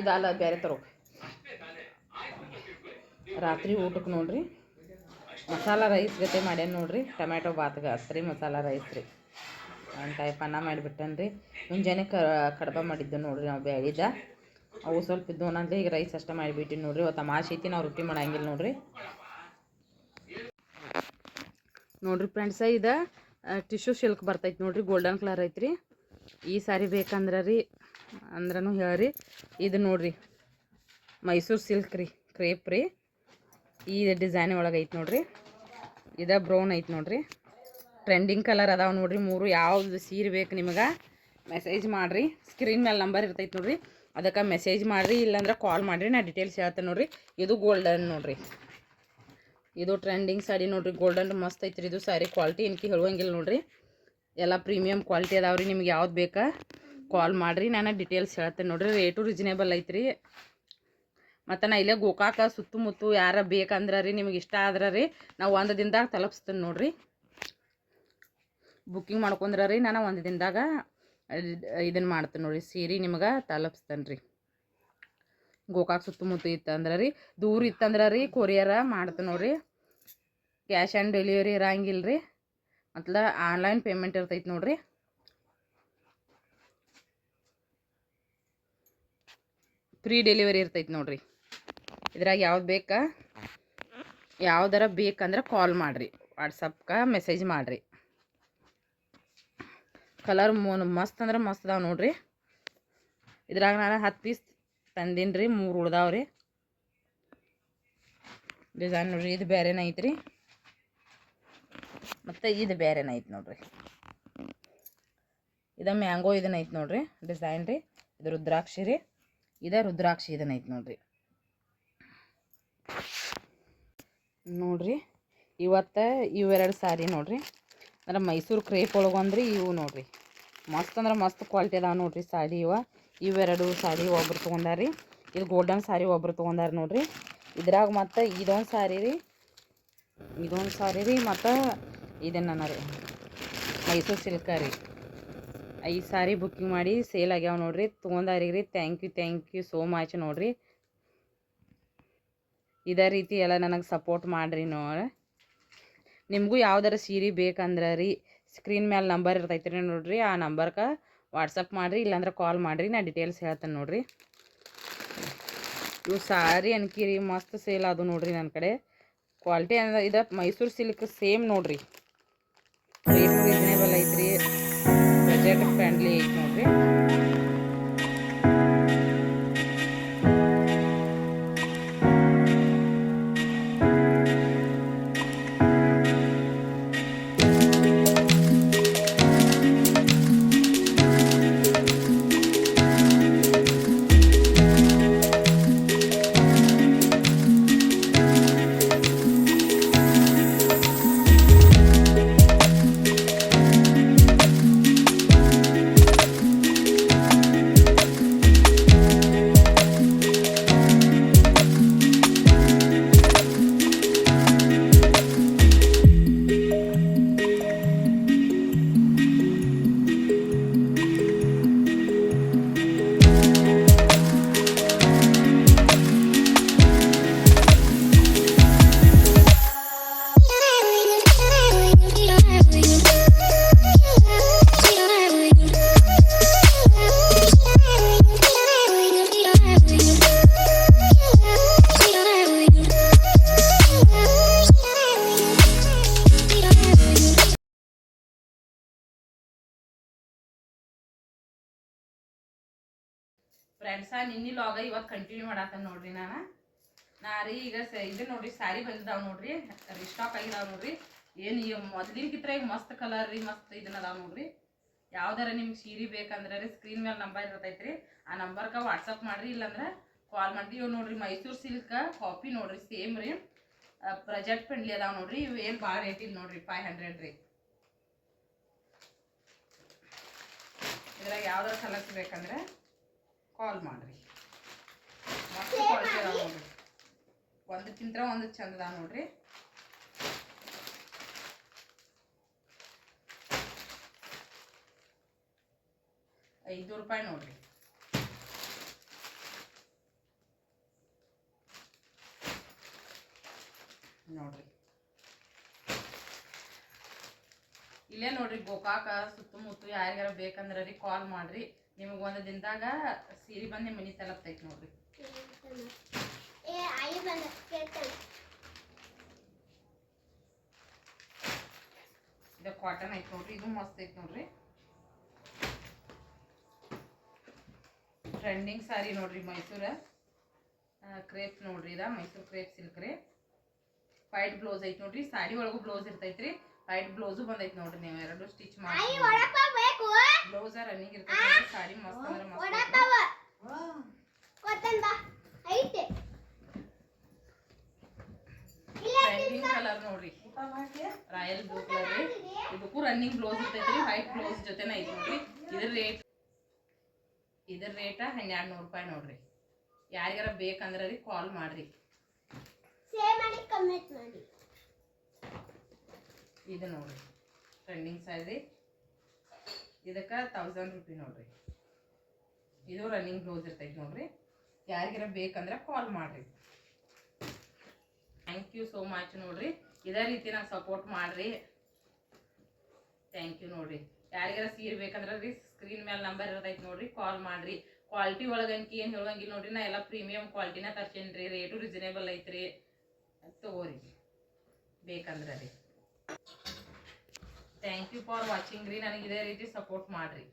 ಇದಲ್ಲ, ಬೇರೆ ತರೋ ರಾತ್ರಿ ಊಟಕ್ಕೆ ನೋಡ್ರಿ. ಮಸಾಲ ರೈಸ್ ಜೊತೆ ಮಾಡ್ಯಾನ ನೋಡ್ರಿ. ಟೊಮ್ಯಾಟೊ ಬಾತ್ಗೆ, ಹಸ್ರಿ ಮಸಾಲ ರೈಸ್ ರೀ. ಒಂದು ಟೈಪ್ ಅನ್ನ ಮಾಡಿಬಿಟ್ಟೇನೆ ರೀ. ಮುಂಜಾನೆ ಕ ಕಡ್ಬ ಮಾಡಿದ್ದು ನೋಡ್ರಿ ನಾವು ಬ್ಯಾಳಿದ. ಅವು ಸ್ವಲ್ಪ ಇದ್ದು ಅನ್ನಂದ್ರೆ ಈಗ ರೈಸ್ ಅಷ್ಟೇ ಮಾಡಿಬಿಟ್ಟಿನಿ ನೋಡ್ರಿ. ಅವತ್ತು ತಮಾಷೆ ಐತಿ ನಾವು ರೊಟ್ಟಿ ಮಾಡಂಗಿಲ್ಲ ನೋಡ್ರಿ. ನೋಡ್ರಿ ಫ್ರೆಂಡ್ಸ, ಇದು ಟಿಶ್ಯೂ ಸಿಲ್ಕ್ ಬರ್ತೈತಿ ನೋಡ್ರಿ ಗೋಲ್ಡನ್ ಕಲರ್ ಐತ್ರಿ. ಈ ಸಾರಿ ಬೇಕಂದ್ರೆ ರೀ ಅಂದ್ರೂ ಹೇಳ್ರಿ. ಇದು ನೋಡ್ರಿ, ಮೈಸೂರು ಸಿಲ್ಕ್ ರೀ ಕ್ರೇಪ್ ರೀ. ಈ ಡಿಸೈನ್ ಒಳಗೆ ಐತೆ ನೋಡ್ರಿ. ಇದು ಬ್ರೌನ್ ಐತೆ ನೋಡ್ರಿ. ಟ್ರೆಂಡಿಂಗ್ ಕಲರ್ ಅದಾವೆ ನೋಡ್ರಿ. ಮೂರು ಯಾವ್ದು ಸೀರೆ ಬೇಕು ನಿಮಗೆ ಮೆಸೇಜ್ ಮಾಡಿರಿ. ಸ್ಕ್ರೀನ್ ಮೇಲೆ ನಂಬರ್ ಇರ್ತೈತೆ ನೋಡ್ರಿ. ಅದಕ್ಕೆ ಮೆಸೇಜ್ ಮಾಡಿರಿ. ಇಲ್ಲಾಂದ್ರೆ ಕಾಲ್ ಮಾಡಿರಿ. ನಾ ಡೀಟೇಲ್ಸ್ ಹೇಳ್ತೇನೆ ನೋಡ್ರಿ. ಇದು ಗೋಲ್ಡನ್ ನೋಡ್ರಿ. ಇದು ಟ್ರೆಂಡಿಂಗ್ ಸಾಡಿ ನೋಡ್ರಿ. ಗೋಲ್ಡನ್ ಮಸ್ತ್ ಐತ್ರಿ ಇದು. ಸಾರಿ ಕ್ವಾಲಿಟಿ ಏನಕ್ಕೆ ಹೇಳುವಂಗಿಲ್ಲ ನೋಡ್ರಿ. ಎಲ್ಲ ಪ್ರೀಮಿಯಮ್ ಕ್ವಾಲಿಟಿ ಅದಾವ್ರಿ ನಿಮ್ಗೆ ಯಾವ್ದು ಬೇಕಾ ಕಾಲ್ ಮಾಡಿರಿ. ನಾನು ಡೀಟೇಲ್ಸ್ ಹೇಳ್ತೇನೆ ನೋಡ್ರಿ. ರೇಟು ರಿಜನೇಬಲ್ ಐತ್ರಿ. ಮತ್ತು ನಾ ಇಲ್ಲೇ ಗೋಕಾಕ ಸುತ್ತಮುತ್ತ ಯಾರ ಬೇಕಂದ್ರೆ ರೀ, ನಿಮ್ಗೆ ಇಷ್ಟ ಆದ್ರೆ ರೀ, ನಾವು ಒಂದು ದಿನದಾಗ ತಲುಪಿಸ್ತೇನೆ ನೋಡ್ರಿ. ಬುಕ್ಕಿಂಗ್ ಮಾಡ್ಕೊಂಡ್ರೆ ರೀ ನಾನು ಒಂದು ದಿನದಾಗ ಇದನ್ನು ಮಾಡ್ತೇನೆ ನೋಡಿ ಸೀರೆ ನಿಮ್ಗೆ ತಲುಪಿಸ್ತೇನೆ ರೀ ಗೋಕಾಕ್ ಸುತ್ತಮುತ್ತ ಇತ್ತಂದ್ರೆ ರೀ, ದೂರ ಇತ್ತಂದ್ರೆ ರೀ ಕೊರಿಯರ ಮಾಡ್ತೇನೆ ನೋಡಿರಿ. ಕ್ಯಾಶ್ ಆನ್ ಡೆಲಿವರಿ ಇರಂಗಿಲ್ಲ ರೀ ಮತ್ಲ ಆನ್ಲೈನ್ ಪೇಮೆಂಟ್ ಇರ್ತೈತೆ ನೋಡಿರಿ. ಫ್ರೀ ಡೆಲಿವರಿ ಇರ್ತೈತೆ ನೋಡಿರಿ. ಇದ್ರಾಗ ಯಾವ್ದು ಬೇಕಾ, ಯಾವ್ದಾರ ಬೇಕಂದ್ರೆ ಕಾಲ್ ಮಾಡಿರಿ, ವಾಟ್ಸಪ್ಗೆ ಮೆಸೇಜ್ ಮಾಡಿರಿ. ಕಲರ್ ಮಸ್ತ್ ಅಂದ್ರೆ ಮಸ್ತ್ ಅದಾವೆ ನೋಡ್ರಿ. ಇದ್ರಾಗ ನಾನು ಹತ್ತು ಪೀಸ್ ತಂದೀನಿ ರೀ, ಮೂರು ಉಳ್ದಾವ್ರಿ ಡಿಸೈನ್ ನೋಡ್ರಿ, ಇದು ಬೇರೆನ ಐತ್ರಿ. ಮತ್ತು ಇದು ಬೇರೆನ ಐತೆ ನೋಡ್ರಿ. ಇದು ಮ್ಯಾಂಗೋ ಇದನ್ನ ಐತೆ ನೋಡ್ರಿ, ಡಿಸೈನ್ ರೀ. ಇದು ರುದ್ರಾಕ್ಷಿ ರೀ. ಇದು ರುದ್ರಾಕ್ಷಿ ಇದನ್ನ ಐತೆ ನೋಡ್ರಿ. ನೋಡ್ರಿ, ಇವತ್ತು ಇವೆರಡು ಸಾರಿ ನೋಡ್ರಿ. ಅಂದ್ರೆ ಮೈಸೂರು ಕ್ರೇಪ್ ಒಳಗೆ ಅಂದ್ರೆ ಇವು ನೋಡ್ರಿ. ಮಸ್ತ್ ಅಂದ್ರೆ ಮಸ್ತ್ ಕ್ವಾಲಿಟಿ ಅದಾವೆ ನೋಡ್ರಿ ಸಾಡಿ ಇವ. ಇವೆರಡು ಸಾಡಿ ಒಬ್ರು ತೊಗೊಂಡಾರಿ. ಇದು ಗೋಲ್ಡನ್ ಸಾರಿ ಒಬ್ರು ತೊಗೊಂಡಾರ ನೋಡ್ರಿ. ಇದ್ರಾಗ ಮತ್ತು ಇದೊಂದು ಸಾರಿ ರೀ. ಇದೊಂದು ಸಾರಿ ರೀ ಮತ್ತು ಇದನ್ನ ರೀ ಮೈಸೂರು ಸಿಲ್ಕ ರೀ. ಈ ಸಾರಿ ಬುಕ್ಕಿಂಗ್ ಮಾಡಿ ಸೇಲ್ ಆಗ್ಯಾವ ನೋಡ್ರಿ. ತಗೊಂಡಾರಿ ರೀ thank you thank you so much ನೋಡ್ರಿ. ಇದೇ ರೀತಿ ಎಲ್ಲ ನನಗೆ ಸಪೋರ್ಟ್ ಮಾಡಿರಿ ನೋಡಿ. ನಿಮಗೂ ಯಾವ್ದಾರ ಸೀರೆ ಬೇಕಂದ್ರೆ ರೀ ಸ್ಕ್ರೀನ್ ಮೇಲೆ ನಂಬರ್ ಇರ್ತೈತೆ ರೀ ನೋಡಿರಿ, ಆ ನಂಬರ್ಗೆ ವಾಟ್ಸಪ್ ಮಾಡಿರಿ, ಇಲ್ಲಾಂದ್ರೆ ಕಾಲ್ ಮಾಡಿರಿ, ನಾ ಡೀಟೇಲ್ಸ್ ಹೇಳ್ತೇನೆ ನೋಡಿರಿ. ಇವು ಸಾರಿ ಅನ್ಕಿರಿ, ಮಸ್ತ್ ಸೇಲ್ ಅದು ನೋಡಿರಿ ನನ್ನ ಕಡೆ. ಕ್ವಾಲಿಟಿ ಅಂದ್ರೆ ಇದು ಮೈಸೂರು ಸಿಲ್ಕ್ ಸೇಮ್ ನೋಡಿರಿ. ರೀಸನೇಬಲ್ ಐತ್ರಿ ಬಜೆಟ್ ಫ್ರೆಂಡ್ಲಿ ಐತಿ ನೋಡ್ರಿ. ಫ್ರೆಂಡ್ಸ ನಿನ್ನೆ ಲಾಗ ಇವತ್ತು ಕಂಟಿನ್ಯೂ ಮಾಡತ್ತ ನೋಡ್ರಿ ನಾನು. ನಾ ರೀ ಈಗ ಸ ಇದು ನೋಡ್ರಿ ಸ್ಯಾರಿ ಬಂದಿದ್ದಾವ ನೋಡ್ರಿ ರಿಸ್ಟಾಕ್ ಆಗಿದಾವ ನೋಡ್ರಿ. ಏನು ಈ ಮೊದ್ಲಿನಕಿತ್ರ ಈಗ ಮಸ್ತ್ ಕಲರ್ ರೀ, ಮಸ್ತ್ ಇದನ್ನ ಅದಾವೆ ನೋಡ್ರಿ. ಯಾವ್ದಾರ ನಿಮ್ಗೆ ಸೀರೆ ಬೇಕಂದ್ರೆ ರೀ ಸ್ಕ್ರೀನ್ ಮೇಲೆ ನಂಬರ್ ಇರ್ತೈತ್ರಿ. ಆ ನಂಬರ್ಗೆ ವಾಟ್ಸಪ್ ಮಾಡ್ರಿ, ಇಲ್ಲಾಂದ್ರೆ ಕಾಲ್ ಮಾಡ್ರಿ. ಇವ್ ನೋಡ್ರಿ ಮೈಸೂರು ಸಿಲ್ಕ್ ಕಾಪಿ ನೋಡ್ರಿ ಸೇಮ್ ರೀ. ಪ್ರಜೆಕ್ಟ್ ಪೆಂಡ್ಲಿ ಅದಾವೆ ನೋಡ್ರಿ, ಇವು ಏನು ಭಾಳ ರೇಟ್ ಇಲ್ಲ ನೋಡ್ರಿ ಫೈವ್ ಹಂಡ್ರೆಡ್ ರೀ. ಯಾವ್ದಾರ ಕಲರ್ಸ್ ಬೇಕಂದ್ರೆ ಕಾಲ್ ಮಾಡ್ರಿ. ನೋಡ್ರಿ. ಒಂದಕ್ಕಿಂತ ಒಂದು ಚಂದ ನೋಡ್ರಿ. ಐದು ರೂಪಾಯಿ ನೋಡ್ರಿ. ನೋಡ್ರಿ. ಇಲ್ಲೇ ನೋಡ್ರಿ ಗೋಕಾಕ ಸುತ್ತಮುತ್ತ ಯಾರಿಗಾರ ಬೇಕಂದ್ರೆ ರೀ ಕಾಲ್ ಮಾಡ್ರಿ. ನಿಮಗೆ ಒಂದು ದಿನದಾಗ ಸೀರೆ ಬಂದು ನಿಮ್ಮ ಮನೆ ತಲುಪ್ತೈತೆ ನೋಡ್ರಿ. ಇದು ಕಾಟನ್ ಐತೆ ನೋಡ್ರಿ ಇದು ಮಸ್ತ್ ಐತೆ ನೋಡ್ರಿ. ಟ್ರೆಂಡಿಂಗ್ ಸಾರಿ ನೋಡ್ರಿ ಮೈಸೂರ. ಕ್ರೇಪ್ ನೋಡ್ರಿ ಇದ ಮೈಸೂರು ಕ್ರೇಪ್ ಸಿಲ್ಕ್ ರೀ. ವೈಟ್ ಬ್ಲೌಸ್ ಐತಿ ನೋಡ್ರಿ ಸಾರಿ ಒಳಗೂ ಬ್ಲೌಸ್ ಇರ್ತೈತ್ರಿ. ವೈಟ್ ಬ್ಲೌಸು ಬಂದೈತೆ ನೋಡ್ರಿ ನೀವು ಎರಡು ಸ್ಟಿಚ್ ಮಾಡಿ ಬ್ಲೌಸ್ ರನ್ನಿಂಗ್ ಇರ್ತೈತಿ ಸಾರಿ ಮಸ್ತ್ ಅಂದ್ರೆ ಮಸ್ತ್ ಟ್ರೆಂಡಿಂಗ್ ಕಲರ್ ನೋಡ್ರಿ. ರಾಯಲ್ ಬ್ಲೂ ಕಲರ್ ರೀ. ಇದಕ್ಕೂ ರನ್ನಿಂಗ್ ಬ್ಲೌಸ್ ಇರ್ತೈತ್ರಿ ವೈಟ್ ಬ್ಲೌಸ್ ಜೊತೆನ ಐತಿ ನೋಡ್ರಿ. ಇದ್ರ ರೇಟ್ ಇದ್ರ ರೇಟ ಹನ್ನೆರಡು ನೂರು ರೂಪಾಯಿ ನೋಡ್ರಿ. ಯಾರಿಗಾರ ಬೇಕಂದ್ರೆ ರೀ ಕಾಲ್ ಮಾಡ್ರಿ. ಸೇವ್ ಮಾಡಿ ಕಮೆಂಟ್ ಮಾಡಿ. ಇದು ನೋಡ್ರಿ. ಟ್ರೆಂಡಿಂಗ್ ಸ್ಯಾರಿ ಇದಕ್ಕೆ ತೌಸಂಡ್ ರುಪಿ ನೋಡ್ರಿ. ಇದು ರನ್ನಿಂಗ್ ಬ್ಲೌಸ್ ಇರ್ತೈತಿ ನೋಡ್ರಿ. ಯಾರಿಗಾರ ಬೇಕಂದ್ರೆ ಕಾಲ್ ಮಾಡ್ರಿ. ಥ್ಯಾಂಕ್ ಯು ಸೋ ಮಚ್ ನೋಡ್ರಿ. ಇದೇ ರೀತಿ ನಾನು ಸಪೋರ್ಟ್ ಮಾಡ್ರಿ. ಥ್ಯಾಂಕ್ ಯು ನೋಡ್ರಿ. ಯಾರಿಗಾರ ಸೀರೆ ಬೇಕಂದ್ರೆ ರೀ ಸ್ಕ್ರೀನ್ ಮೇಲೆ ನಂಬರ್ ಇರ್ತೈತಿ ನೋಡ್ರಿ ಕಾಲ್ ಮಾಡ್ರಿ. ಕ್ವಾಲಿಟಿ ಒಳಗಂಕಿ ಏನು ಹೇಳಂಗಿಲ್ಲ ನೋಡ್ರಿ, ನಾ ಎಲ್ಲ ಪ್ರೀಮಿಯಂ ಕ್ವಾಲಿಟಿನ ರೀ ರೇಟು ರಿಸನೇಬಲ್ ಐತ್ರಿ. ತಗೋರಿ. ಬೇಕಂದ್ರೆ ರೀ. ಥ್ಯಾಂಕ್ ಯು ಫಾರ್ ವಾಚಿಂಗ್ ರೀ. ನನಗೆ ಇದೇ ರೀತಿ ಸಪೋರ್ಟ್ ಮಾಡಿರಿ.